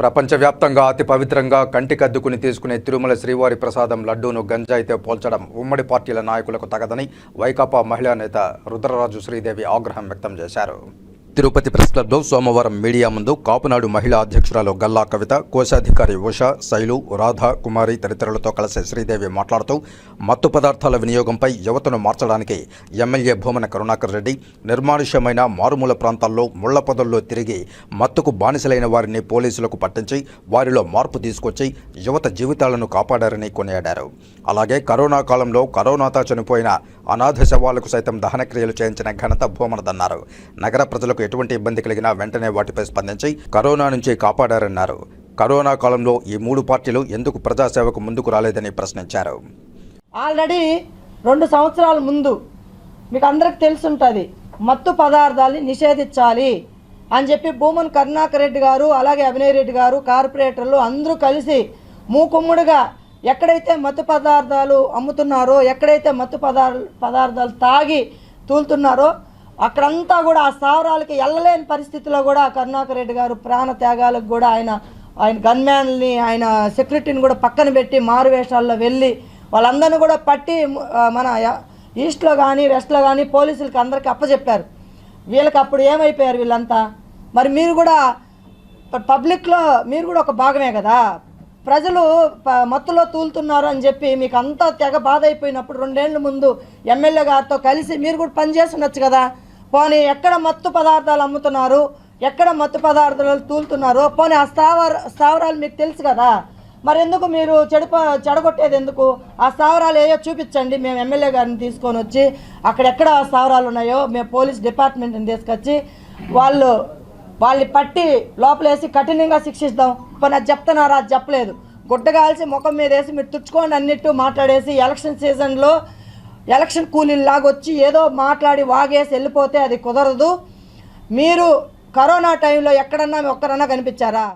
ప్రపంచవ్యాప్తంగా అతి పవిత్రంగా కంటికద్దుకుని తీసుకునే తిరుమల శ్రీవారి ప్రసాదం లడ్డూను గంజాయితో పోల్చడం ఉమ్మడి పార్టీల నాయకులకు తగదని వైకాపా మహిళా నేత రుద్రరాజు శ్రీదేవి ఆగ్రహం వ్యక్తం చేశారు. తిరుపతి ప్రెస్ క్లబ్లో సోమవారం మీడియా ముందు కాపునాడు మహిళా అధ్యక్షురాలు గల్లా కవిత కోశాధికారి ఉష శైలు రాధ కుమారి తదితరులతో కలిసి శ్రీదేవి మాట్లాడుతూ మత్తు పదార్థాల వినియోగంపై యువతను మార్చడానికి ఎమ్మెల్యే భూమన కరుణాకర్ రెడ్డి నిర్మానుష్యమైన మారుమూల ప్రాంతాల్లో ముళ్ళ పొదల్లో తిరిగి మత్తుకు బానిసలైన వారిని పోలీసులకు పట్టించి వారిలో మార్పు తీసుకొచ్చి యువత జీవితాలను కాపాడారని కొనియాడారు. అలాగే కరోనా కాలంలో కరోనాతో చనిపోయిన అనాథ శవాలకు సైతం దహనక్రియలు చేయించిన ఘనత భూమనదన్నారు. నగర ప్రజలకు ఎటువంటి ఇబ్బంది కలిగినా వెంటనే వాటిపై స్పందించి కరోనా నుంచి కాపాడారన్నారు. కరోనా కాలంలో ఈ మూడు పార్టీలు ఎందుకు ప్రజాసేవకు ముందుకు రాలేదని ప్రశ్నించారు. ఆల్రెడీ రెండు సంవత్సరాల ముందు మీకు అందరికి తెలుసుంటుంది మత్తు పదార్థాలని నిషేధించాలి అని చెప్పి భూమన్ కరుణాకర్ రెడ్డి గారు అలాగే అభినయ్ రెడ్డి గారు కార్పొరేటర్లు అందరూ కలిసి మూకుమ్ముడుగా ఎక్కడైతే మత్తు పదార్థాలు అమ్ముతున్నారో ఎక్కడైతే మత్తు పదార్ పదార్థాలు తాగి తూలుతున్నారో అక్కడంతా కూడా ఆ స్థావరాలకి వెళ్ళలేని పరిస్థితిలో కూడా కరుణాకర్ రెడ్డి గారు ప్రాణ త్యాగాలకు కూడా ఆయన ఆయన గన్మ్యాన్ని ఆయన సెక్యూరిటీని కూడా పక్కన పెట్టి మారువేషాల్లో వెళ్ళి వాళ్ళందరినీ కూడా పట్టి మన ఈస్ట్లో కానీ వెస్ట్లో కానీ పోలీసులకి అందరికీ అప్పచెప్పారు వీళ్ళకి అప్పుడు ఏమైపోయారు వీళ్ళంతా? మరి మీరు కూడా పబ్లిక్లో మీరు కూడా ఒక భాగమే కదా? ప్రజలు ప- మత్తులో తూలుతున్నారు అని చెప్పి మీకు అంతా తెగ బాధ అయిపోయినప్పుడు రెండేళ్ళ ముందు ఎమ్మెల్యే గారితో కలిసి మీరు కూడా పనిచేసి ఉండొచ్చు కదా? పోనీ ఎక్కడ మత్తు పదార్థాలు అమ్ముతున్నారు? ఎక్కడ మత్తు పదార్థాలు తూలుతున్నారో? పోనీ ఆ స్థావర స్థావరాలు మీకు తెలుసు కదా? మరి ఎందుకు మీరు చెడుప చెడగొట్టేది ఎందుకు? ఆ స్థావరాలు ఏయో చూపించండి. మేము ఎమ్మెల్యే గారిని తీసుకొని వచ్చి అక్కడెక్కడ ఆ స్థావరాలు ఉన్నాయో మేము పోలీస్ డిపార్ట్మెంట్ని తీసుకొచ్చి వాళ్ళు వాళ్ళని పట్టి లోపలేసి కఠినంగా శిక్షిస్తాం. పోనీ అది చెప్తున్నారా? అది చెప్పలేదు. గుడ్డ కాల్చి ముఖం మీద వేసి మీరు తుచ్చుకోండి అన్నిట్టు మాట్లాడేసి ఎలక్షన్ సీజన్లో ఎలక్షన్ కూలీలాగా వచ్చి ఏదో మాట్లాడి వాగేసి వెళ్ళిపోతే అది కుదరదు. మీరు కరోనా టైంలో ఎక్కడన్నా ఒక్కరన్నా కనిపించారా?